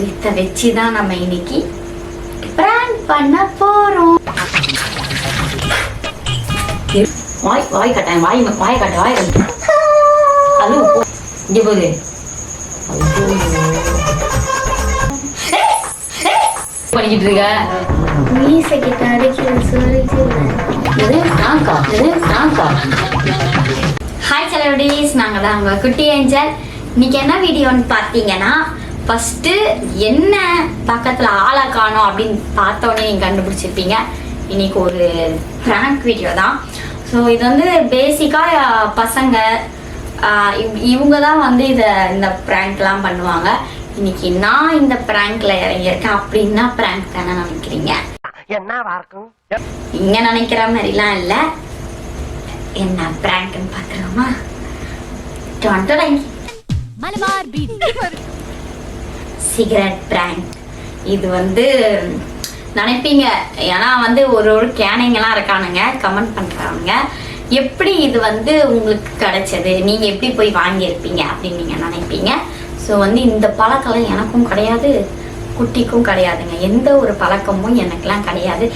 இதை வச்சு தான் நம்ம இன்னைக்கு பிராங்க் பண்ண போறோம். வாய் வாய் கட்டேன் வாய் வாய் கட்ட வாய் கட்ட. இங்கே போகுது பண்ணிக்கிட்டு இருக்க? மீசை கிட்ட அடிக்கிறது சொல்லிட்டு எது? நாங்கா எது? நாங்கா ஹாய் செலவடிஸ் நாங்கள் தான் உங்கள் குட்டி ஏஞ்சல். இன்னைக்கு என்ன வீடியோன்னு பார்த்தீங்கன்னா ஃபஸ்ட்டு என்ன பக்கத்தில் ஆளை காணோம் அப்படின்னு பார்த்தோன்னே நீங்கள் கண்டுபிடிச்சிருப்பீங்க. இன்னைக்கு ஒரு ப்ராங்க் வீடியோ தான். ஸோ இது வந்து பேசிக்காக பசங்க இவங்க தான் வந்து இதை இந்த ப்ராங்க்லாம் பண்ணுவாங்க. இன்னைக்கு நான் இந்த ப்ராங்க்ல இறங்கியிருக்கேன். அப்படின்னா ப்ராங்க் தானே நினைக்கிறீங்க? என்னவா இருக்கும்? நீங்க நினைக்கிற மாதிரிலாம் இல்லை. என்ன ப்ராங்க்னு பார்த்துருவோமா மலபார் பீடி. Cigarette prank. இது வந்து நினைப்பீங்க. ஏன்னா வந்து ஒரு ஒரு கேனிங்கெல்லாம் இருக்கானுங்க கமெண்ட் பண்ணுறாங்க எப்படி இது வந்து உங்களுக்கு கிடைச்சது? நீங்கள் எப்படி போய் வாங்கியிருப்பீங்க அப்படின்னு நீங்கள் நினைப்பீங்க. ஸோ வந்து இந்த பழக்கம்லாம் எனக்கும் கிடையாது குட்டிக்கும் கிடையாதுங்க. எந்த ஒரு பழக்கமும் எனக்கெல்லாம் கிடையாது.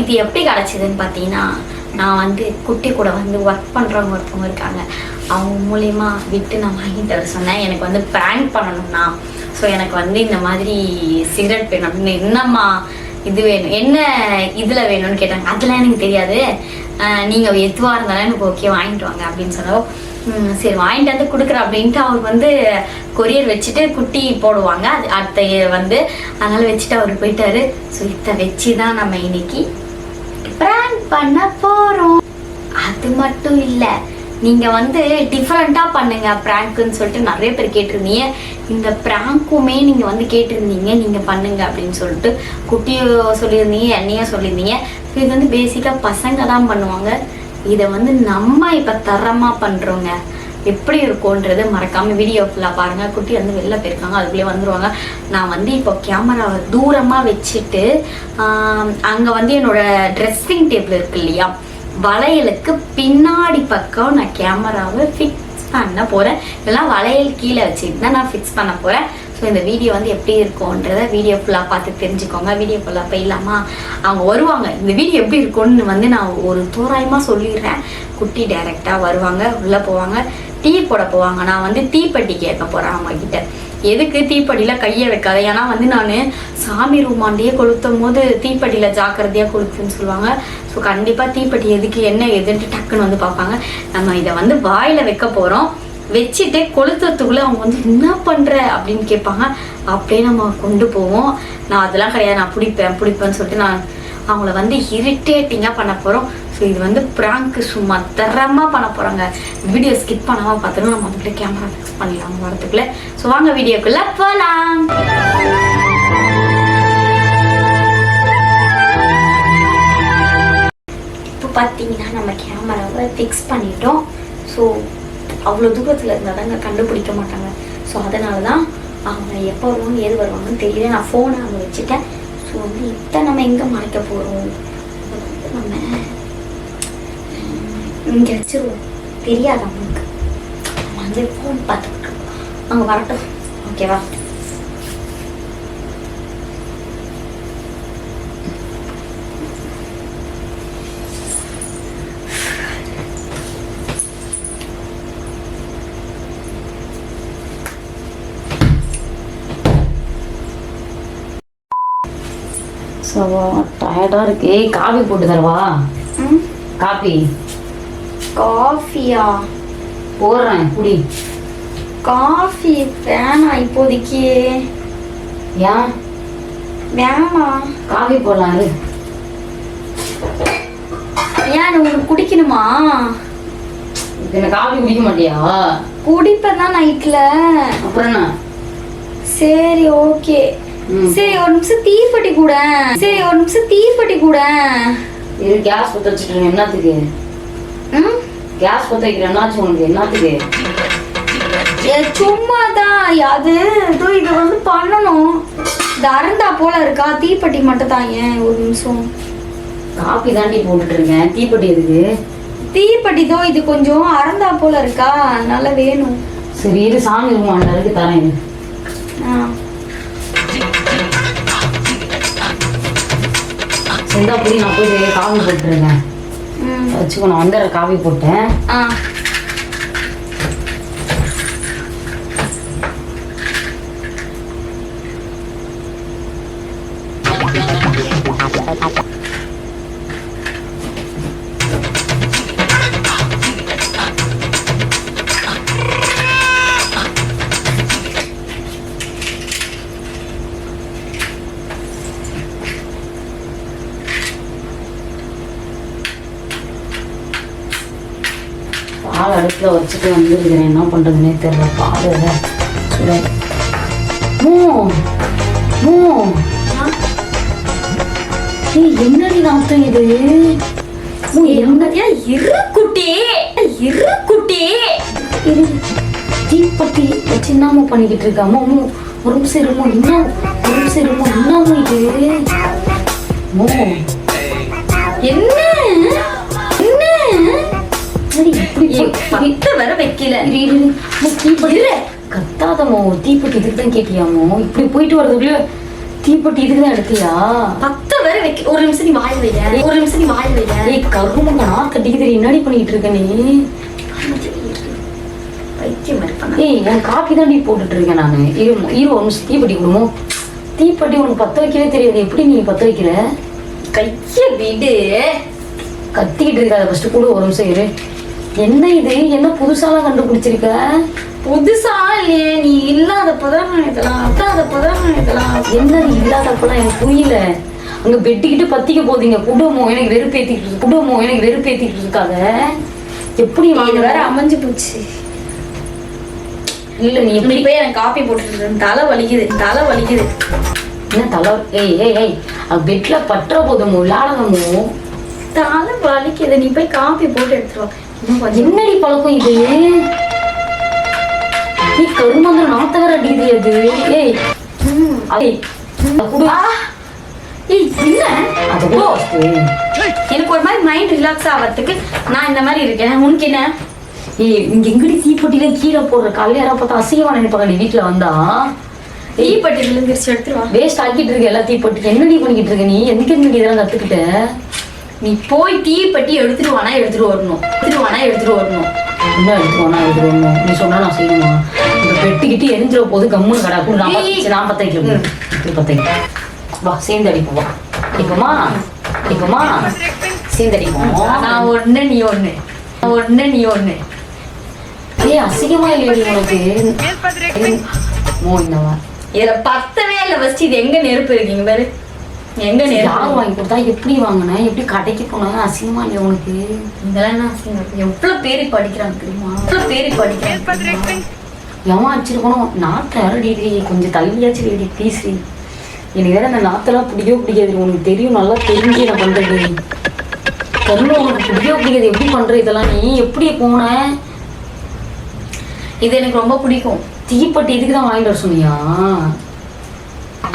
இது எப்படி கிடச்சிதுன்னு பார்த்தீங்கன்னா நான் வந்து குட்டி கூட வந்து ஒர்க் பண்ணுறவங்க ஒருத்தவங்க இருக்காங்க. அவங்க மூலயமா விட்டு நான் வாங்கிட்டு வர சொன்னேன். எனக்கு வந்து ப்ராங்க் பண்ணணும்னா ஸோ எனக்கு வந்து இந்த மாதிரி சிகரெட் வேணும். அப்படின்னு என்னம்மா இது வேணும்? என்ன இதில் வேணும்னு கேட்டாங்க. அதெல்லாம் எனக்கு தெரியாது. நீங்கள் எதுவாக இருந்தாலும் எனக்கு ஓகே வாங்கிட்டு வாங்க அப்படின்னு சொல்லவும் சரி வாங்கிட்டு வந்து கொடுக்குற அப்படின்ட்டு அவர் வந்து கொரியர் வச்சுட்டு குட்டி போடுவாங்க. அது அடுத்த வந்து அதனால வச்சுட்டு அவர் போயிட்டாரு. ஸோ இதை வச்சு தான் நம்ம இன்னைக்கு ப்ராங்க் பண்ண போகிறோம் அது மட்டும் இல்லை. நீங்க வந்து டிஃப்ரெண்டா பண்ணுங்க ப்ராங்க்னு சொல்லிட்டு நிறைய பேர் கேட்டிருந்தீங்க. இந்த ப்ராங்க்குமே நீங்க வந்து கேட்டிருந்தீங்க நீங்க பண்ணுங்க அப்படின்னு சொல்லிட்டு குட்டியோ சொல்லியிருந்தீங்க என்னையும் சொல்லியிருந்தீங்க. இது வந்து பேசிக்கா பசங்க தான் பண்ணுவாங்க. இதை வந்து நம்ம இப்ப தரமா பண்றோங்க. எப்படி இருக்கும்ன்றது மறக்காம வீடியோ ஃபுல்லாக பாருங்க. குட்டி வந்து வெளில போயிருக்காங்க அதுக்குள்ளே வந்துருவாங்க. நான் வந்து இப்போ கேமராவை தூரமாக வச்சுட்டு அங்கே வந்து என்னோட ட்ரெஸ்ஸிங் டேபிள் இருக்கு இல்லையா? வளையலுக்கு பின்னாடி பக்கம் நான் கேமராவை ஃபிக்ஸ் பண்ண போகிறேன் இதெல்லாம் வளையல் கீழே வச்சுட்டு தான் நான் ஃபிக்ஸ் பண்ண போகிறேன் ஸோ இந்த வீடியோ வந்து எப்படி இருக்கும்ன்றத வீடியோ ஃபுல்லாக பார்த்து தெரிஞ்சுக்கோங்க. வீடியோ ஃபுல்லாக போயிடலாமா? அவங்க வருவாங்க. இந்த வீடியோ எப்படி இருக்கும்னு வந்து நான் ஒரு தோராயமாக சொல்லிடுறேன். குட்டி டைரெக்டாக வருவாங்க உள்ளே போவாங்க. டீ போட போவாங்க. நான் வந்து தீப்பெட்டி கேட்க போகிறேன் அவங்க கிட்ட. எதுக்கு தீப்பெட்டியில் கையை வைக்காது? ஏன்னா வந்து நான் சாமி ரூமாண்டியே கொளுத்தும் போது தீப்பெட்டியில் ஜாக்கிரதையாக கொளுத்துன்னு சொல்லுவாங்க. ஸோ கண்டிப்பாக தீப்பெட்டி எதுக்கு என்ன எதுன்ட்டு டக்குன்னு வந்து பார்ப்பாங்க. நம்ம இதை வந்து வாயில் வைக்க போகிறோம் வச்சுட்டு கொளுத்துறதுக்குள்ள அவங்க வந்து என்ன பண்ணுற அப்படின்னு கேட்பாங்க. அப்படியே நம்ம கொண்டு போவோம். நான் அதெல்லாம் கிடையாது. நான் பிடிப்பேன் பிடிப்பேன்னு சொல்லிட்டு நான் அவங்கள வந்து இரிட்டேட்டிங்காக பண்ண போகிறோம் ஸோ இது வந்து ப்ராங்க்கு சும்மா தரமாக பண்ண போகிறாங்க வீடியோ ஸ்கிப் பண்ணாமல் பார்த்துட்டு நம்ம வந்துட்டு கேமரா ஃபிக்ஸ் பண்ணிடலாம் வரத்துக்குள்ளே ஸோ வாங்க வீடியோக்குள்ளே போகலாம் பார்த்தீங்கன்னா நம்ம கேமராவை ஃபிக்ஸ் பண்ணிட்டோம். ஸோ அவ்வளோ தூரத்தில் இருந்தால் தாங்க கண்டுபிடிக்க மாட்டாங்க. ஸோ அதனால தான் அவங்க எப்போ வருவாங்க எது வருவாங்கன்னு தெரியல. நான் ஃபோனை அங்கே வச்சுட்டேன். ஸோ வந்து இப்போ நம்ம எங்கே மறைக்க போகிறோம் நம்ம இங்கே வச்சிருவோம். தெரியாது அவங்களுக்கு. நம்ம வந்து ஃபோன் பார்த்துக்கிட்டு அவங்க வரட்டும். ஓகேவா டயர்டாக இருக்கு. ஏய் காபி போட்டு தரவா? காபி காஃபியா? போடுறேன் குடி. காஃபி வேணாம் இப்போதைக்கு. ஏன்? வேணாம். காபி போடலாம் இரு. ஏன் உங்களுக்கு குடிக்கணுமா? என்ன காபி குடிக்க மாட்டியா? குடிப்பேன் தான் நைட்ல அப்புறம் சரி ஓகே. சரி ஒரு நிமிஷம் தீப்பெட்டி கூட. சரி ஒரு நிமிஷம் தீப்பெட்டி கூட. இது கேஸ் பற்ற வச்சுட்டு என்னத்துக்கு? கேஸ் வைக்கிற என்னாச்சு உனக்கு என்னத்துக்கு? ஏ, சும்மாதான் அது இதோ இது வந்து பண்ணணும். இது அருந்தா போல இருக்கா தீப்பெட்டி மட்டும் தான் ஏன் ஒரு நிமிஷம்? காபி தாண்டி போட்டுட்டு இருக்கேன் தீப்பெட்டி எதுக்கு? தீப்பெட்டி இதோ இது கொஞ்சம் அறந்தா போல இருக்கா அதனால வேணும். சரி இரு சாமி ரூமாண்ட இருக்கு தரேன். இரு. ஆ. இந்த அப்படி நான் போய் காவி போட்டுருக்கேன் ம். வச்சுக்கோ நான் வந்துடுற காவி போட்டேன். வச்சுட்டு வந்துருக்கிறேன் என்ன பண்ணுறதுனே தெரியல. சுட மூ மூ. ஏய் என்னடி நாத்தம் இது? மூ என்ன? ஏ இரு குட்டி. இரு குட்டி. இரு. பண்ணிக்கிட்டு இருக்காமோ மூ ஒரு நிமிஷம் இருமோ இன்னும் ஒரு நிமிஷம் இருமோ என்னமோ இது? மூ. பத்து வர வைக்கல கத்தாதமோ தீப்பெட்டி இதுக்கு தான் கேட்டியாமோ இப்படி போயிட்டு வரதுக்குள்ள தீப்பெட்டி இதுக்கு தான் எடுத்தியா? பத்து வர வைக்க ஒரு நிமிஷம் நீ வாய் வைய ஒரு நிமிஷம் நீ வாய் வைய ஏய் கருமங்க நான் கட்டிக்கிட்டு என்னடி பண்ணிட்டு இருக்க நீ? பைத்தியம் பண்ண. ஏய் உன் காப்பி தான் டீ போட்டுட்டு இருக்கேன் நான். இரு இரு ஒரு நிமிஷம் தீப்பெட்டி கொடுமோ. தீப்பெட்டி உனக்கு பத்த வைக்கவே தெரியாது. எப்படி நீ பத்த வைக்கிற? கைய விடு. கத்திக்கிட்டு இருக்காத. ஃபர்ஸ்ட் கூட ஒரு நிமிஷம் இரு. என்ன இது? என்ன புதுசாலாம் கண்டுபிடிச்சிருக்க? புதுசா இல்லையே நீ இல்லாதப்பதான் நான் இதெல்லாம் இல்லாதப்பதான் நான் இதெல்லாம் என்னது இல்லாதப்பெல்லாம் எனக்கு புரியல. அங்க வெட்டிக்கிட்டு பத்திக்க போதீங்க. குடும்பம் எனக்கு வெறுப்பேத்திட்டு இருக்கு. குடும்பம் எனக்கு வெறுப்பேத்திட்டு இருக்காத. எப்படி வாங்க வேற அமைஞ்சு போச்சு. இல்ல நீ எப்படி? போய் எனக்கு காப்பி போட்டுட்டு தலை வலிக்குது. தலை வலிக்குது. என்ன தலை ஏய் ஏய் ஏய். பெட்ல பற்ற போதுமோ விளாடணுமோ தலை வலிக்குது. நீ போய் காப்பி போட்டு எடுத்துட்டு வா. இன்னும் கொஞ்சம் என்னடி பழக்கம் இது நீ கருமந்திர நாத்த வேற அடிக்குது அது? ஏய். ஏய் என்ன. எனக்கு ஒரு மாதிரி மைண்ட் ரிலாக்ஸ் ஆகிறதுக்கு நான் இந்த மாதிரி இருக்கேன். உனக்கு என்ன? ஏய் இங்க எங்கடி தீப்பெட்டில கீழே போடுற காலையில யாராவது பார்த்தா அசிங்கமா நினைப்பாங்க நீ வீட்டுல வந்தா? டீ பட்டியல இருந்து எடுத்துட்டு வா. வேஸ்ட் ஆக்கிட்டு இருக்க எல்லா தீப்பெட்டி. என்னடி பண்ணிக்கிட்டு இருக்க நீ? எதுக்கு நீ இதெல்லாம் கத்துக்கிட்ட? நீ போய் டீ பட்டி எடுத்துட்டு வானா எடுத்துட்டு வரணும். எடுத்துட்டு வானா எடுத்துட்டு வரணும்? என்ன எடுத்துக்கோனா எடுத்துக்கணும் நீ சொன்னா நான் செய்யணுமா? இந்த பெட்டிக்கிட்டு எரிஞ்சிட போது கம்முன்னு கடா கூட. நான் பத்து- நான் பத்த வைக்கிறேன் இப்படி பத்த வைக்கிறேன். வா சேர்ந்து அடிப்போம் வா. அடிப்போமா அடிப்போமா சேர்ந்து அடிப்போம் நான் ஒண்ணு நீ ஒண்ணு. ஒண்ணு நீ ஒண்ணு. ஏய் அசிங்கமா இல்லையா உனக்கு? மோ இந்த இதுல பத்தவே இல்ல ஃபர்ஸ்ட் இது எங்க நெருப்பு இருக்கீங்க பாரு. எங்க யார் வாங்கி கொடுத்தா எப்படி வாங்கினேன் எப்படி கடைக்கு போனேன் அசிங்கமா இல்லையா உனக்கு? இதெல்லாம் என்ன அசிங்கம்? எவ்வளவு பேரு படிக்கிறாங்க தெரியுமா? எவ்வளவு பேரு படிக்கிறாங்க? எவன் அடிச்சிருக்கணும் நாட்டை வேற டிகிரி கொஞ்சம் தள்ளியாச்சும் ரெடி ப்ளீஸ் எனக்கு வேற அந்த நாத்தெல்லாம் பிடிக்கவே பிடிக்காது உனக்கு தெரியும் நல்லா தெரிஞ்சு நான் பண்றது கருணை உனக்கு பிடிக்கவே பிடிக்காது. எப்படி பண்ற இதெல்லாம் நீ? எப்படி போன? இது எனக்கு ரொம்ப பிடிக்கும். தீப்பெட்டி இதுக்கு தான் வாங்கிட்டு வர சொன்னியா?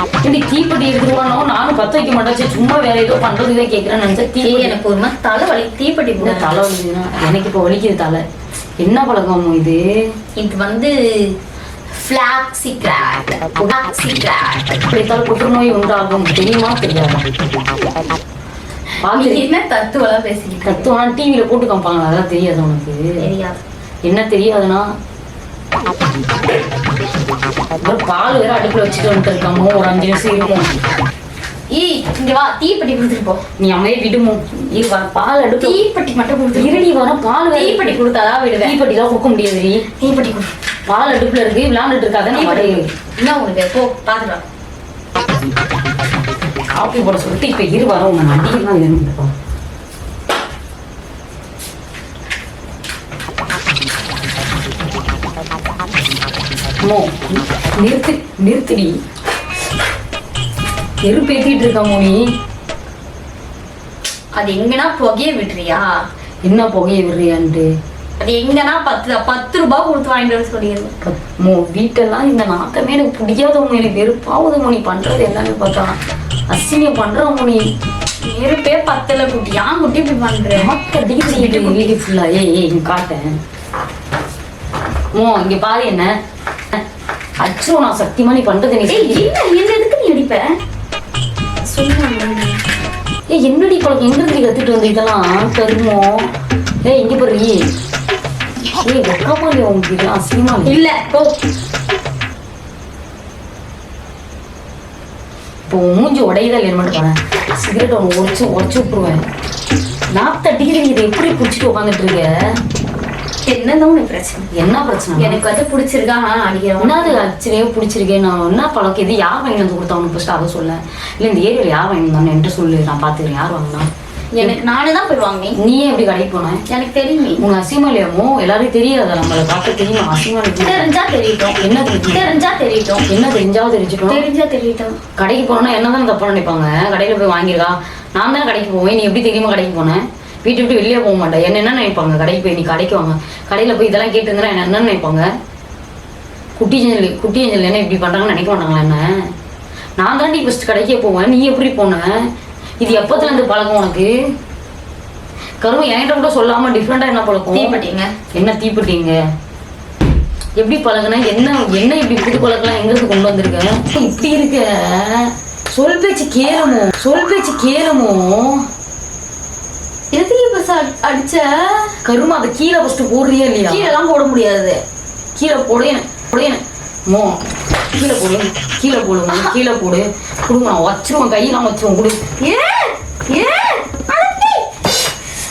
இப்படி தீப்பெட்டி எடுத்துருவானோ? நானும் பத்த வைக்க மாட்டேன். சும்மா வேற ஏதோ பண்றதுக்கு தான் கேட்கறேன் நினைச்சா ஏய், தீ எனக்கு ஒரு மாதிரி தலை வலி தீப்பெட்டி போட தலை வலிக்குதுன்னா எனக்கு இப்போ வலிக்குது தலை. என்ன பழக்கம் இது? இது வந்து ஃபிளாக்ஸி கிராட் ஃபிளாக்ஸி கிராட் இப்படித்தால் புற்றுநோய் உண்டாகும். தெரியுமா? தெரியாதா. என்ன தத்துவலாம் பேசிக்கிட்டு? தத்துவம் டிவியில போட்டு காமிப்பாங்களா? அதெல்லாம் தெரியாது உனக்கு. தெரியாது. என்ன தெரியாதுன்னா? அப்புறம் பால் வேற அடுப்புல வச்சுட்டு வந்துட்டு இருக்காமோ ஒரு அஞ்சு நிமிஷம் இருக்கும் ஏய் இங்க வா தீப்பெட்டி கொடுத்துட்டு போ. நீ அமையே விடுமோ. இரு வர பால் அடுப்பு. தீப்பெட்டி மட்டும் கொடுத்துரு இருடி வர பால் தீப்பெட்டி கொடுத்தாதான் விடுவேன். தீப்பெட்டிலாம் கொடுக்க முடியாது தீப்பெட்டி கொடு. பால் அடுப்புல இருக்கு விளையாண்டுட்டு இருக்காத நான் வரேன். என்ன உனக்கு போ வா. காப்பி போட சொல்லிட்டு இப்ப இரு வர உங்க அடிக்கலாம் வேணும்ப்பா அம்மோ, நிறுத்து நிறுத்துடி. நெருப்பு ஏத்திட்டு இருக்க மோனி? அது எங்கன்னா புகைய விட்டுறியா என்ன புகையை விடுறியான்ட்டு? அது எங்கன்னா பத்து பத்து ரூபாய் கொடுத்து வாங்கிட்டு வர சொல்லிடுது மோ வீட்டெல்லாம் இந்த நாத்தமே எனக்கு பிடிக்காதவங்க எனக்கு வெறுப்பாவது மோனி. பண்றது எல்லாமே பார்த்தா. அசிங்கம் பண்ற மோனி. நெருப்பே பத்தல குட்டி. ஏன் குட்டி இப்படி பண்ற? நாக்க அடிக்கிட்டு வீடு ஃபுல்லா ஏய் இங்க காட்டேன். மோ இங்க பாரு என்ன. அச்சோ நான் சத்தியமா நீ. பண்றது நீ. என்ன என்ன எதுக்கு நீ அடிப்ப? சொல்லுங்க. ஏய் என்ன பழக்கம் எங்க இருந்து கத்துட்டு வந்து இதெல்லாம்? கருமம் ஏய் இங்க பாரு ஏய். வெக்கமா இல்லையா உங்களுக்கு இதெல்லாம் அசிங்கமா இல்லையா? இல்ல. போ. இப்போ மூஞ்சி உடையுதா இல்லைன்னு மட்டும் பாரு. சிகரெட் ஒன்று உடச்சு உடச்சு விட்டுருவேன் நாத்த டிகிரி இதை எப்படி பிடிச்சிட்டு உட்காந்துட்டு இருக்க? என்னதான் உனக்கு பிரச்சனை? என்ன பிரச்சனை? எனக்கு வந்து பிடிச்சிருக்கா? நான் அடிக்கிறேன் என்னது அச்சனையோ பிடிச்சிருக்கேன் நான் என்ன பழக்கம்? இது யார் வாங்கி வந்து கொடுத்தா உனக்கு ஃபர்ஸ்ட் அதை சொல்ல. இல்லை இந்த ஏரியாவில் யார் வாங்கி வந்தான்னு என்கிட்ட சொல்லு. நான் பார்த்துக்கிறேன். யார் வாங்கினா? எனக்கு நானே தான் போய் வாங்கினேன். நீ ஏன் எப்படி கடைக்கு போன? எனக்கு தெரியுமே. உங்க அசிமாலியமோ? எல்லாரும் தெரியாத? நம்மளை பார்க்க தெரியும். அசிமாலி தெரிஞ்சா தெரியட்டும் என்ன தெரிஞ்சா? தெரியட்டும் என்ன தெரிஞ்சாவது தெரிஞ்சுட்டோம் தெரிஞ்சா தெரியட்டும் கடைக்கு போனோம்னா என்னதான் தப்பா நினைப்பாங்க கடையில போய் வாங்கிருக்கா நான் தான் கடைக்கு போவேன். நீ எப்படி தெரியுமா கடைக்கு போனேன் வீட்டை விட்டு வெளியே போக மாட்டேன் என்ன என்ன நினைப்பாங்க? கடைக்கு போய் நீ கடைக்கு வாங்க. கடையில போய் இதெல்லாம் கேட்டு இருந்தா என்ன நினைப்பாங்க? குட்டி ஏஞ்சல் குட்டி ஏஞ்சல் என்ன இப்படி பண்றாங்கன்னு நினைக்க மாட்டாங்களா என்ன? நான் தாண்டி ஃபர்ஸ்ட் கடைக்கே போவேன். நீ எப்படி போன? இது எப்பத்துல இருந்து பழக்கம் உனக்கு? கரும என்கிட்ட கூட சொல்லாம டிஃப்ரெண்டா என்ன பழக்கம்? தீப்பெட்டிங்க. என்ன தீப்பட்டீங்க? எப்படி பழகுனா? என்ன என்ன இப்படி புது பழக்கம் எங்க இருந்து கொண்டு வந்திருக்க? இப்படி இருக்க? சொல் பேச்சு கேளுமோ சொல் பேச்சு கேளுமோ எதுக்கு ச- அடிச்ச? கருமா அதை கீழே ஃபர்ஸ்ட் போடுறியா இல்லையா? கீழே எல்லாம் போட முடியாது. கீழே போடு போடு மோ கீழே போடு கீழே போடுங்க கீழே போடு. கொடுங்க நான் வச்சிருவேன் கையெல்லாம் வச்சிருவேன் கொடு. ஏ ஏ.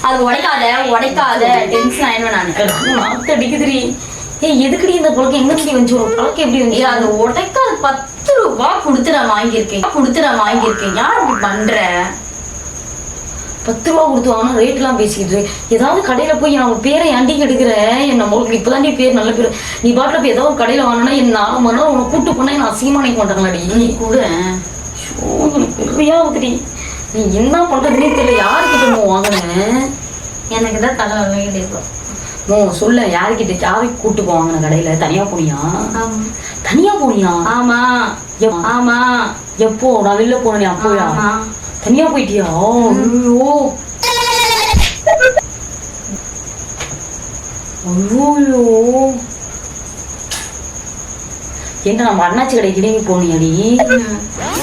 அது உடைக்காத உடைக்காத. டென்ஷன் ஆயிடுவேன் நான். நாத்து அடிக்குதுடி. ஏய் எதுக்குடி இந்த பழக்கம்? எங்க இருந்து வந்துச்சு? ஒரு பழக்கம் எப்படி வந்து அது உடைக்காத பத்து ரூபா கொடுத்து நான் வாங்கியிருக்கேன். கொடுத்து நான் வாங்கியிருக்கேன். யார் இப்படி பண்ற? பத்து ரூபா கொடுத்து வாங்கினா ரேட்லாம் பேசிக்கிட்டு. ஏதாவது கடையில போய் உன் பேரை ஏன்டி கெடுக்கிற என்ன உங்களுக்கு இப்பதான் நீ பேர் நல்ல பேர். நீ பாட்டில் போய் ஏதாவது ஒரு கடையில வாங்கினா என்ன நாலு மணி நேரம் உன்னை கூட்டு போனா என்ன அசிங்கமா நினைக்க மாட்டாங்களாடி நீ கூட. ஷோ, எனக்கு நீ என்ன பண்றதுன்னே தெரியல. யாருக்கிட்ட மோ வாங்கினேன் எனக்கு தான் தலை இப்போ மோ சொல்ல யாருக்கிட்ட யாருக்கு கூட்டு போவாங்க கடையில? தனியா போனியா. தனியா போனியா? ஆமா. ஆமா. எப்போ? நான் வெளில போனேன் அப்போயா? தனியா போயிட்டியா ஐயோ. ஐயோ என்ன நம்ம அண்ணாச்சி கடைக்கு நீங்க போனியாடி.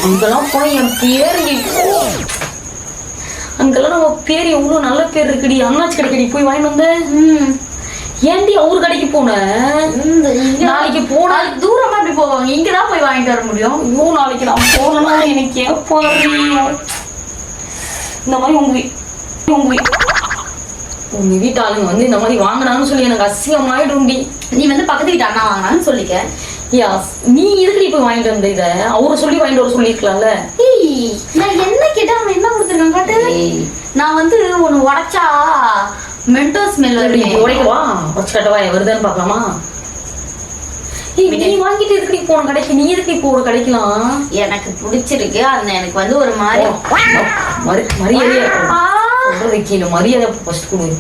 அங்கெல்லாம் போய் என் பேர் எவ்வளோ- அங்கெல்லாம் நம்ம பேர் எவ்வளவு நல்ல பேர் இருக்குடி. அண்ணாச்சி கடைக்கு போய் வாங்கிட்டு வந்த ம். ஏன்டி அவர் கடைக்கு போன? நாளைக்கு போனா தூரமா எப்படி போவாங்க? இங்கதான் போய் வாங்கிட்டு வர முடியும்? ஐயோ நாளைக்கு நான் போகணும்னா எனக்கு ஏப்பாரு இந்த மாதிரி உங்க உங்க உங்க வீட்டு ஆளுங்க வந்து இந்த மாதிரி வாங்கினான்னு சொல்லி எனக்கு அசிங்கமாயிடும்டி. நீ வந்து பக்கத்து வீட்டு அண்ணா வாங்கினான்னு சொல்லிக்க. யா நீ எதுக்கு போய் வாங்கிட்டு வந்த இத? அவரை சொல்லி வாங்கிட்டு வர சொல்லியிருக்கலாம்ல. ஏய், நான் என்ன கேட்டா அவன் என்ன கொடுத்துருக்கான். நான் வந்து ஒண்ணு உடைச்சா மென்டோ ஸ்மெல் உடைக்கவா? உடச்சு கட்டவா? வருதான்னு பார்க்கலாமா? ஏய், நீ வாங்கிட்டு எதுக்கு போன கடைக்கு நீ எதுக்கு இப்போ ஒரு கடைக்கலாம்? எனக்கு பிடிச்சிருக்கு. அந்த எனக்கு வந்து ஒரு மாதிரி மரி- மரியாதையா ஆ, சொல்றது கீழே மரியாதை ஃபர்ஸ்ட் கொடு.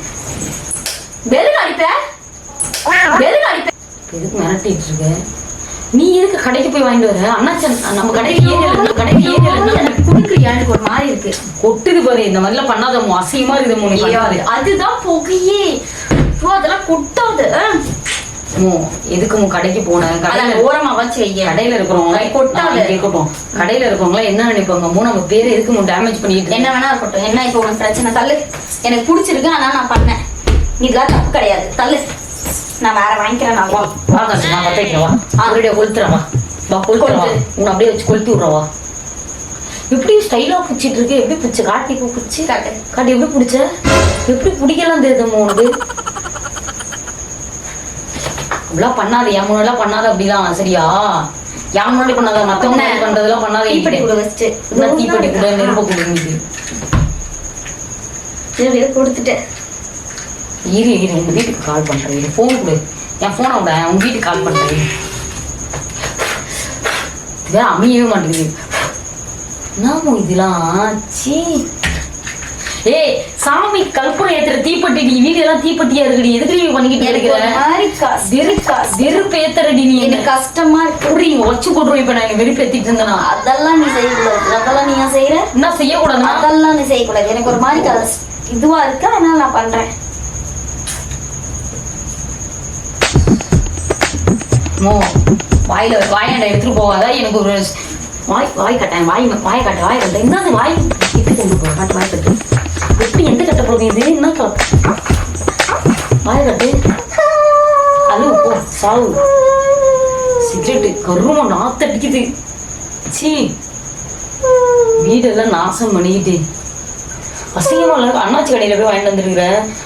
பெருக்கு அடிப்ப. பெருக்கு அடிப்ப. எதுக்கு மிரட்டிட்டு இருக்க? நீ எதுக்கு கடைக்கு போய் வாங்கிட்டு வர? அண்ணாச்சி நம்ம கடைக்கு நம்ம கடைக்கு ஏரியால எனக்கு குடுக்குறியா எனக்கு ஒரு மாதிரி இருக்கு. கொட்டுது பாரு இந்த மாதிரிலாம் பண்ணாத. மோ அசிங்கமா இருக்குது நீ. அதுதான் புகையே. அதெல்லாம் கொட்டாது. எதுக்கு மோ கடைக்கு போன? அத கடையில ஓரமா வச்சு வைய கடையில இருக்கிறவங்க கொட்டாது. நான் கேட்கட்டும் கடையில இருக்கிறவங்க என்ன நினைப்பாங்க? மோ நம்ம பேரை எதுக்கு மோ டேமேஜ் பண்ணிட்டு என்ன வேணா இருக்கட்டும். என்ன இப்போ உனக்கு பிரச்சனை? தள்ளு. எனக்கு பிடிச்சிருக்கு ஆனா நான் பண்ணேன். இதெல்லாம் தப்பு கிடையாது. தள்ளு. நான் வேற வாங்கிக்கிறேன் நான் வா வா காசு நான் பத்த வைக்கிறேன் வா. அப்படியே கொளுத்துறேன் வா. வா கொளுத்துறேன் வா. கொளுத்து. உன்னை அப்படியே வச்சு கொளுத்தி விட்றேன் வா. எப்படி ஸ்டைலா பிடிச்சிட்டு இருக்கு? எப்படி பிடிச்ச காட்டி பிடிச்சி காட்டு. காட்டி எப்படி பிடிச்ச? எப்படி பிடிக்கலாம் தெரியுது உனக்கு? அப்படிலாம் பண்ணாத என் முன்னாடிலாம் பண்ணாத அப்படிலாம் சரியா? என் முன்னாடி பண்ணாத? மத்தவங்க முன்னாடி பண்றதெல்லாம் பண்ணாத தீப்பெட்டி கூட வச்சுட்டு தீப்பெட்டி கூட நெருப்ப கொடுங்க கொடுத்துட்டேன். இரு இரு உங்க வீட்டுக்கு கால் பண்றேன். இரு ஃபோன் கொடு. என் ஃபோனை விட உங்க வீட்டுக்கு கால் பண்றேன். வேற அமையவே மாட்டேங்குது. என்னமோ இதெல்லாம்? சீ ஏய் சாமி கற்பூரம் ஏத்துற தீப்பெட்டி நீ வீடு எல்லாம் தீப்பெட்டியா இருக்குடி. எதுக்கு நீ பண்ணிக்கிட்டு இருக்கிற? மாதிரி. வெறுக்கா வெறுப்பு ஏத்துறடி நீ என்ன? எனக்கு கஷ்டமா இருக்கு. குடி வச்சு கொடுறோம் இப்ப நான் வெறுப்பு ஏத்திட்டு இருந்தேனா? அதெல்லாம் நீ செய்யக்கூடாது. அதெல்லாம் நீ ஏன் செய்யற என்ன செய்யக்கூடாதுன்னா? அதெல்லாம் நீ செய்யக்கூடாது. எனக்கு ஒரு மாதிரி இதுவா இருக்கு. அதனால நான் பண்றேன். மோ வாயில வாயாண்ட எடுத்துட்டு போகாத. எனக்கு ஒரு வாய் வாய் கட்டேன் வாய் வாய் கட்ட வாய் கட்ட என்னது வாய்? காட்டு வாய் கட்டு. எப்படி எந்த கட்ட பழக்கம் இது என்ன வாய கட்டு அழு போ சாவு. சிகரெட்டு கரும நாத்தடிக்குது சீ. வீடெல்லாம் நாசம் பண்ணிக்கிட்டு. அசிங்கமா இல்லை அண்ணாச்சி கடையில போய் வாங்கிட்டு வந்துருக்குற.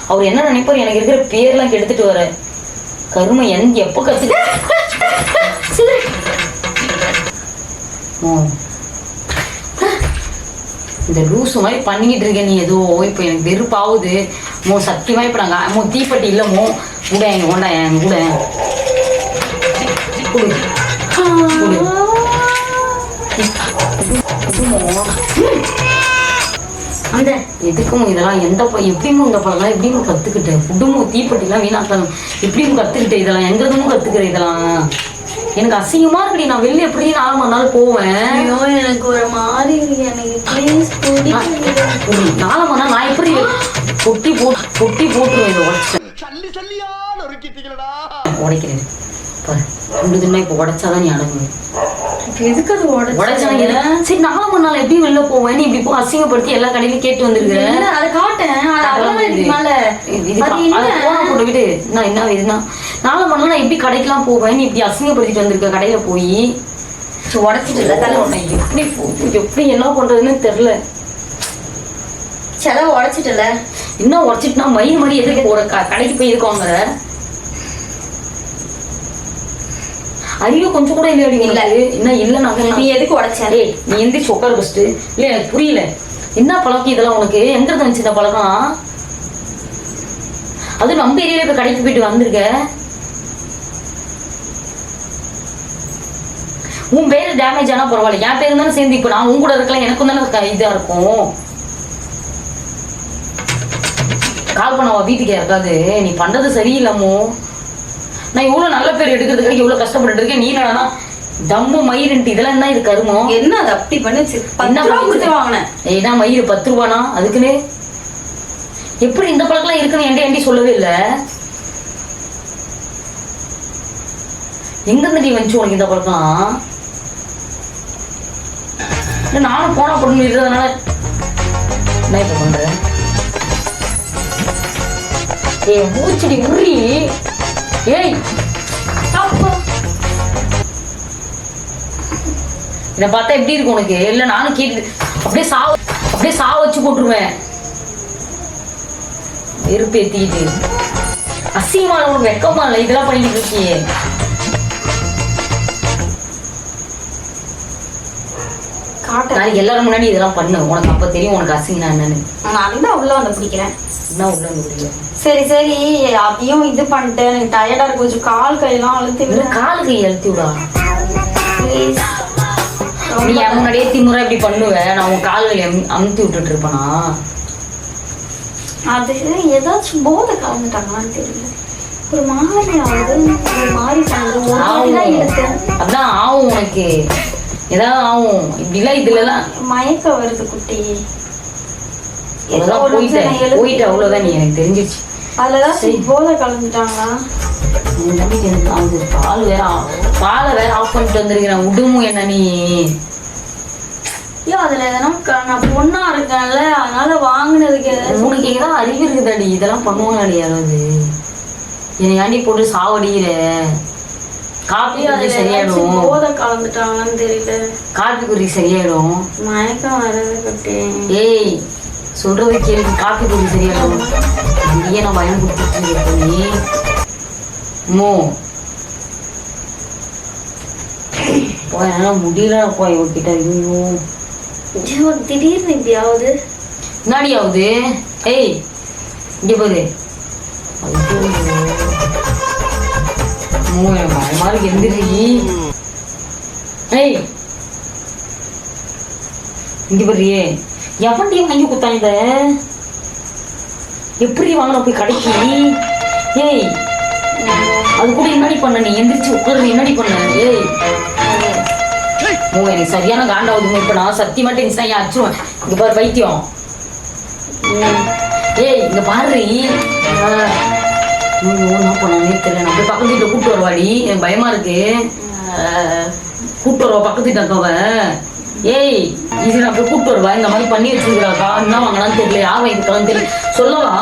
அவர் என்ன நினைப்பார்? எனக்கு இருக்கிற பேர்லாம் கெடுத்துட்டு வர. கருமை எங்க எப்போ கத்து ஓ. இந்த லூசு மாதிரி பண்ணிக்கிட்டு இருக்க நீ ஏதோ. இப்போ எனக்கு வெறுப்பாகுது மோ சத்தியமா இப்போ நாங்கள் மோ தீப்பெட்டி இல்லைமோ கூட எங்க கொண்டா என் கூட. அந்த எதுக்கும் இதெல்லாம் எந்த ப- எப்படியும் இந்த பழம்லாம் எப்படியும் கத்துக்கிட்டேன். குடும்பம் தீப்பட்டிலாம் வீணாக்கணும் எப்படியும் கத்துக்கிட்டேன் இதெல்லாம். எங்க இருந்தும் கத்துக்கிறேன் இதெல்லாம். எனக்கு அசிங்கமா இருக்குடி. நான் வெளில எப்படி நாலு மணி நாள் போவேன்? ஐயோ எனக்கு ஒரு மாதிரி இருக்கு. எனக்கு ப்ளீஸ் நாலு மணி நாள் நான் எப்படி பொட்டி போட்டு பொட்டி போட்டுருவேன் சல்லியா நொறுக்கிட்டீங்களடா உடைக்கிறேன். பாரு ரெண்டு தினம் இப்போ உடைச்சாதான் நீ அடங்குவேன் எதுக்கு அது உடைச்சா? எது- சரி நாலு மணி நாள் எப்படி வெளில போவேன்? நீ இப்படி போ அசிங்கப்படுத்தி எல்லா கடையிலும் கேட்டு வந்துருக்க. அதை காட்டேன். அது அவ்வளவு இதுக்கு மேல. இது அது அது என்ன? போன போட்டு விடு. நான் என்ன இதுனா நாலு மணி நான் எப்படி கடைக்கெல்லாம் போவேன் நீ இப்படி அசிங்கப்படுத்திட்டு வந்திருக்க கடையில போய். உடச்சிட்டு இல்ல உன்னை எப்படி எப்படி என்ன பண்றதுன்னு தெரியல. செலவு உடச்சிட்டுல என்ன உடச்சிட்டுனா மயில் மாதிரி எதுக்கு க- கடைக்கு போய் எதுக்கு வாங்குற ஐயோ கொஞ்சம் கூட இல்ல. என்ன இல்ல நான் நீ எதுக்கு உடைச்ச? ஏய் நீ எந்திரிச்சு உட்காரு ஃபர்ஸ்ட் இல்ல எனக்கு புரியல. என்ன பழக்கம் இதெல்லாம் உனக்கு? எங்க இருந்து வந்துச்சு இந்த பழக்கம்? அது நம்ம ஏரியால இப்ப கடைக்கு போயிட்டு வந்திருக்க. உன் பேரு டேமேஜ் ஆனா பரவாயில்ல. என் பேரு தானே சேர்ந்து இப்ப நான் உன் கூட இருக்கலாம். எனக்கும் தானே க- இதா இருக்கும். கால் பண்ணவா? வீட்டுக்கு யாருக்காது நீ பண்றது சரியில்லாமோ நான் இவ்வளவு நல்ல பேர் எடுக்கிறதுக்காக இவ்வளவு கஷ்டப்பட்டு இருக்கேன் நீ என்னடா? தம்மு மயிர்ன்ட்டு இதெல்லாம் என்ன இது கருமம் என்ன அது அப்படி பண்ணி வச்சு என்ன பத்து ரூபா? கொடுத்து வாங்கினேன். ஏன்னா மயிர் பத்து ரூபானா? அதுக்குன்னு? எப்படி இந்த பழக்கம்லாம் இருக்குன்னு என்கிட்ட ஏன்டி சொல்லவே இல்லை. எங்க இருந்து நீ வந்துச்சு உனக்கு இந்த பழக்கம் இல்ல நானும் போனா பொண்ணு இருக்கிறதுனால என்ன இப்போ பண்ணுறேன் ஏய் மூச்சடி உரி ஏய் இதை பார்த்தா எப்படி இருக்கும் உனக்கு? இல்ல நானும் கேட்டு அப்படியே சா அப்படியே சா வச்சு போட்டுருவேன். வெறுப்பேத்திக்கிட்டு. அசிங்கமான உனக்கு வெக்கமா இல்லை இதெல்லாம் பண்ணிட்டு இருக்கியே. காட்ட நாளைக்கு எல்லாரும் முன்னாடி இதெல்லாம் பண்ணு. உனக்கு அப்ப தெரியும் உனக்கு அசிங்கனா என்னன்னு. நான் தான் உள்ள வந்து பிடிக்கிறேன் என்ன உள்ள புரியல சரி சரி. அதையும் இது பண்ணிட்டு எனக்கு டயர்டா இருக்கு. கொஞ்சம் கால் கையெல்லாம் அழுத்தி விடு. காலுக்கு எழுத்தி விடா. ப்ளீஸ் நீ என் முன்னாடியே திமுறை இப்படி பண்ணுவ? நான் உன் கால்களை அம்- அமுத்தி விட்டுட்டு இருப்பேனா? அது ஏதாச்சும் போதை கலந்துட்டாங்களான்னு தெரியல. ஒரு மாதிரி ஆகுது. ஒரு மாதிரி அதான் ஆகும் உனக்கு. ஏதாவது ஆகும். இப்படிலாம் இதுலலாம் மயக்கம் வருது குட்டி. நான் போயிட்டேன். எழுந்து- போயிட்டு அவ்வளவுதான் நீ. எனக்கு தெரிஞ்சிருச்சு. அதுல ஏதாச்சும் போதை கலந்துட்டாங்களா? இந்த தம்பிக்கு எனக்கு பால் வேற பாலை வேற ஆஃப் பண்ணிட்டு வந்திருக்கிறேன். விடுமு என்ன நீ? ஐயோ அதுல எதனா க- நான் பொண்ணா இருக்கேன்ல. அதனால வாங்கினதுக்கு ஏதாச்சும் உனக்கு ஏதாவது அறிவு இருக்குதாடி? இதெல்லாம் பண்ணுவாங்கடி யாராவது? என்னை ஏன்டி போட்டு சாவடிக்கிற? காப்பி அதுல சரியாயிடும் போதை கலந்துட்டாங்களான்னு தெரியல. காப்பி குடி சரியாயிடும் மயக்கம் வருது குட்டி. ஏய் சொல்றது கேள்வி காப்பி குடி சரியாயிடும் அங்கேயே நான் பயம் கொடுத்துட்டு நீ. மோ. போய் என்னால முடியல போய் இவகிட்ட ஐயோ. திடீர்னு இப்படி ஆகுது முன்னாடி ஆகுது? ஏய் இங்க ஐயோ. எனக்கு பயமா இருக்கு எந்திரி. ஏய். இங்க பாரு எவன்டி வாங்கி கொடுத்தான் இத எப்படி வாங்கின போய் கடைக்கு? ஏய். அது கூட என்னடி பண்ண நீ? எந்திரிச்சு உட்காரு என்னடி பண்ண? ஏய். ஓ எனக்கு சரியான காண்டாவது இப்போ நான் சத்தியமா டென்ஷன் அச்சுவேன் இங்கே பாரு பைத்தியம். ஏய் இங்கே பாரு. என்ன பண்ணானே தெரியல நான் போய் பக்கத்து வீட்டுல கூப்பிட்டு வருவாடி. எனக்கு பயமா இருக்கு. கூப்பிட்டு வருவா பக்கத்து வீட்டு அக்காவ. ஏய் இது நான் போய் கூப்பிட்டு வருவா. இந்த மாதிரி பண்ணி வச்சிருக்கிறாக்கா என்ன வாங்கலாம்னு தெரியல. யார் வாங்கிக்கலாம் தெரியல. சொல்லவா?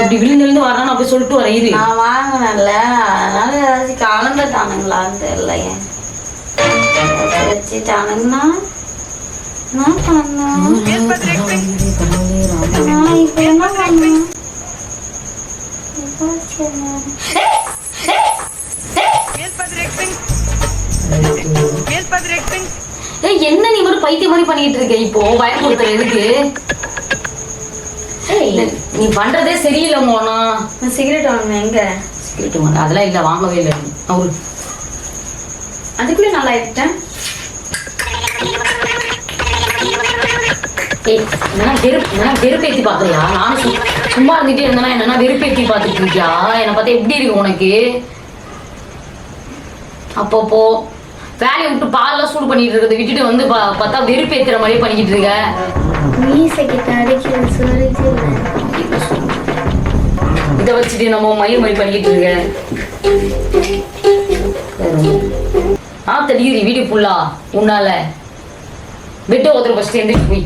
இப்படி விழுந்து விழுந்து வரா நான் போய் சொல்லிட்டு வரேன். இரு. நான் வாங்கினேன்ல. அதனால ஏதாச்சும் கலந்துட்டானுங்களான்னு தெரியலையே வச்சுட்டானுங்கன்னா என்ன இப்ப என்ன பண்ணேன் ஏய் என்ன நீ மட்டும் பைத்தியம் மாதிரி பண்ணிட்டு இருக்க இப்போ? பயப்படுத்துற எதுக்கு? ஏய் நீ பண்றதே சரியில்லை மோனா. சிகரெட் வாங்கினேன் எங்க? சிகரெட் வாங்க அதெல்லாம் இல்ல வாங்கவே இல்லை. அவரு அதுக்குள்ளே நல்லா ஆயிட்டேன். வெறுப்பேத்தி பாக்குறியா நானும் சும்மா இருந்துட்டே இருந்தேன்னா என்னன்னா வெறுப்பேத்தி பாத்துட்டு இருக்கியா என்னை பார்த்தா எப்படி இருக்கு உனக்கு அப்பப்போ வேலையை விட்டு பால்லாம் சூடு பண்ணிட்டு இருக்கிறத விட்டுட்டு வந்து பா- பார்த்தா வெறுப்பேத்துற மாதிரி பண்ணிக்கிட்டு இருக்க மீசைக்கிட்ட இதை வச்சுட்டு நம்ம மயில் மாதிரி பண்ணிக்கிட்டு இருக்க ஆ தெரியுது வீடு ஃபுல்லா உன்னால பெட்டு ஒருத்தர் ஃபஸ்ட்டு எந்திரிச்சு போய்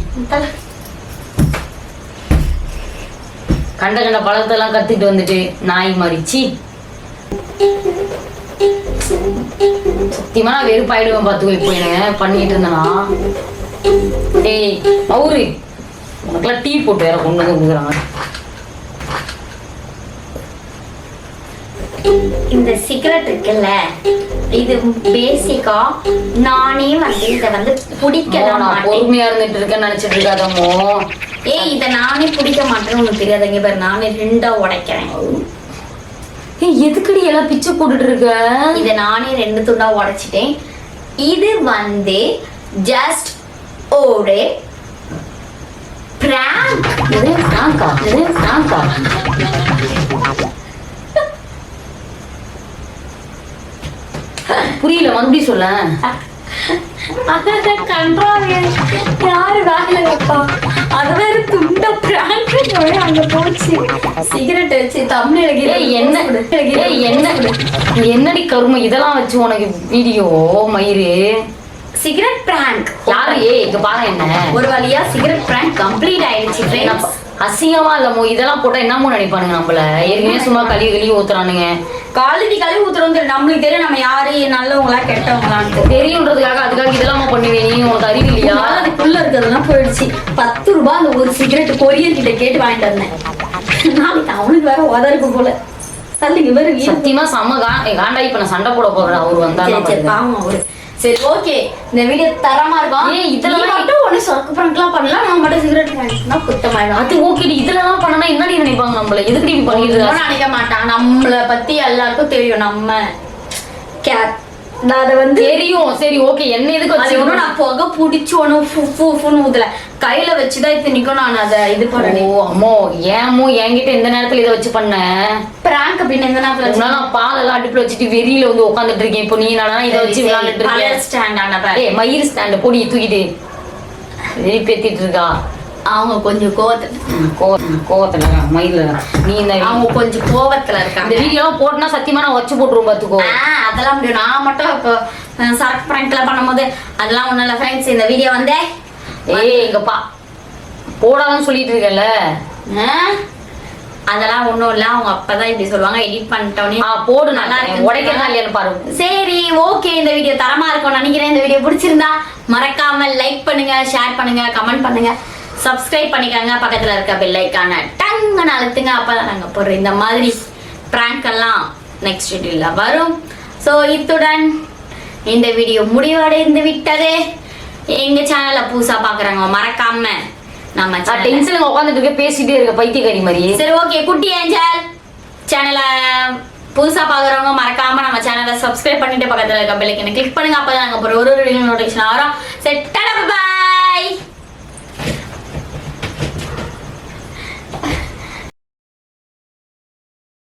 கண்ட கண்ட பழத்தெல்லாம் கத்துட்டு வந்துட்டு நாய் மாதிரி. சீ. சத்தியமா நான் வெறுப்பாயிடுவேன் பார்த்துக்கோ இப்போ என்ன பண்ணிட்டு இருந்தேனா? டேய் அவரு உனக்கெல்லாம் டீ போட்டு வேற கொண்டு வந்து கொடுக்குறாங்க. இந்த சிகரெட் இருக்குல்ல இது பேசிக்கா நானே வந்து இத வந்து மாட்டேன். பொறுமையா இருந்துட்டு இருக்கேன்னு நினைச்சிட்டு இருக்காதமோ ஏய் இத நானே பிடிக்க மாட்டேன்னு உனக்கு தெரியாது இங்க பாரு நானே ரெண்டா உடைக்கிறேன். ஏய் எதுக்குடி எல்லாம் பிச்சை போட்டுட்டு இருக்க? இத நானே ரெண்டு துண்டா உடைச்சிட்டேன். இது வந்து ஜஸ்ட் ஒரு prank. எது பிராங்கா பிராங்கா புரியல மறுபடியும் சொல்ல. யாரு வேலை வைப்பா? அது வேற துண்ட பிராங்க் அங்க போச்சு. சிகரெட் வச்சு தமிழ் என்ன? என்ன? என்னடி கருமை? இதெல்லாம் வச்சு உனக்கு வீடியோ மயிறு. சிகரெட் பிராங்க் யாரு? ஏய் இங்க பாரு என்ன. ஒரு வழியா சிகரெட் பிராங்க் கம்ப்ளீட் ஆயிடுச்சு அசிங்கமா இல்லமோ இதெல்லாம் போட்டா என்னமோ நினைப்பானுங்க நம்மள. ஏற்கனவே சும்மா கழுவி கழுவி ஊத்துறானுங்க. காலடி கழுவி ஊத்துறோம் தெரியும் நம்மளுக்கு தெரியும் நம்ம யாரு நல்லவங்களா கெட்டவங்களான்ட்டு. தெரியுன்றதுக்காக அதுக்காக இதெல்லாம் பண்ணுவேன் நீ உனக்கு அறிவு இல்லையா? அதுக்குள்ள இருக்கிறதெல்லாம் போயிடுச்சு. பத்து ரூபாய் அந்த ஒரு சிகரெட் கொரியர் கிட்ட கேட்டு வாங்கிட்டு வந்தேன். நாளைக்கு அவனுக்கு வேற உதருக்கு போல சத்தியமா செம்ம காண்டா இப்ப நான் சண்டை போட போறேன். அவர் வந்தா பாவம் அவரு. சரி ஓகே. இந்த வீடியோ தரமா இருக்கும் ஏய், இதெல்லாம் மட்டும் ஒண்ணு சொர்க்கு பண்கலாம் பண்ணலாம் நான் மட்டும் சிகரெட் வாங்கினா குத்தமாயிடும். அது ஓகே இதெல்லாம் பண்ணனா என்னடி நினைப்பாங்க நம்மள? எதுக்கு இப்படி பண்ணிட்டு நினைக்க மாட்டான். நம்மள பத்தி எல்லாருக்கும் தெரியும் நம்ம. கே- நான் அதை வந்து தெரியும். சரி ஓகே என்ன எதுக்கு வச்சு நான் புகை பிடிச்சி ஒன்றும் ஃபு ஃபு ஃபுன்னு ஊத்தல. கையில வச்சுதான் இத்தனைக்கும் நான் அதை இது ஓ பண்ணேன் அம்மோ ஏமோ என்கிட்ட எந்த நேரத்துல இதை வச்சு பண்ண? பிராங்க் அப்படின்னு எந்த நேரத்துல நான் பால் எல்லாம் அடுப்புல வச்சுட்டு வெறியில வந்து உட்காந்துட்டு இருக்கேன். இப்போ நீ என்னடா இதை வச்சு விளையாண்டுட்டு இருக்கேன் ஸ்டாண்ட் ஆன மயிர் ஸ்டாண்ட் பொடி தூக்கிட்டு. வெறி பேத்திட்டு இருக்கா? அவங்க கொஞ்சம் கோவத்துல கோவத்துல மயில நீ இந்த அவங்க கொஞ்சம் கோவத்துல இந்த இருக்காங்க வீடியோ போட்டுனா சத்தியமா நான் வச்சு போட்டுருவோம் பாத்துக்கோ. ஆ, அதெல்லாம் முடியும். நான் மட்டும் இப்போ சரக்கு பிராங்க்ல பண்ணும்போது அதெல்லாம் ஒண்ணும் இல்ல ஃப்ரெண்ட்ஸ் இந்த வீடியோ வந்து. ஏய் இங்க பா போடாதன்னு சொல்லிட்டு இருக்கேன்ல. ஆ, அதெல்லாம் ஒண்ணும் இல்ல. அவங்க அப்பதான் இப்படி சொல்லுவாங்க. எடிட் பண்ணிட்டோன்னே போடு நல்லா இருக்குன்னு உடைக்கிறதா இல்லையான்னு பாரு. சரி ஓகே இந்த வீடியோ தரமா இருக்கும் நினைக்கிறேன். இந்த வீடியோ பிடிச்சிருந்தா மறக்காம லைக் பண்ணுங்க ஷேர் பண்ணுங்க கமெண்ட் பண்ணுங்க. சப்ஸ்கிரைப் பண்ணிக்கோங்க. பக்கத்துல இருக்க பெல் ஐக்கான டங்குன்னு அழுத்துங்க. அப்பதான் நாங்க போடுற இந்த மாதிரி எல்லாம் நெக்ஸ்ட் வீடியோல வரும். ஸோ இத்துடன் இந்த வீடியோ முடிவடைந்து விட்டது. எங்க சேனலை புதுசா பாக்குறாங்க மறக்காம நம்ம டென்ஷன்ல உட்காந்துட்டு பேசிட்டே இருக்க பைத்தியக்காரி மாதிரி. சரி ஓகே குட்டி ஏஞ்சல் சேனலை புதுசா பாக்குறவங்க மறக்காம நம்ம சேனலை சப்ஸ்கிரைப் பண்ணிட்டு பக்கத்துல இருக்க பெல்லைக்கனை கிளிக் பண்ணுங்க. அப்பதான் நாங்க ஒரு ஒரு நோட்டிஃபிகேஷன் வரும். செட்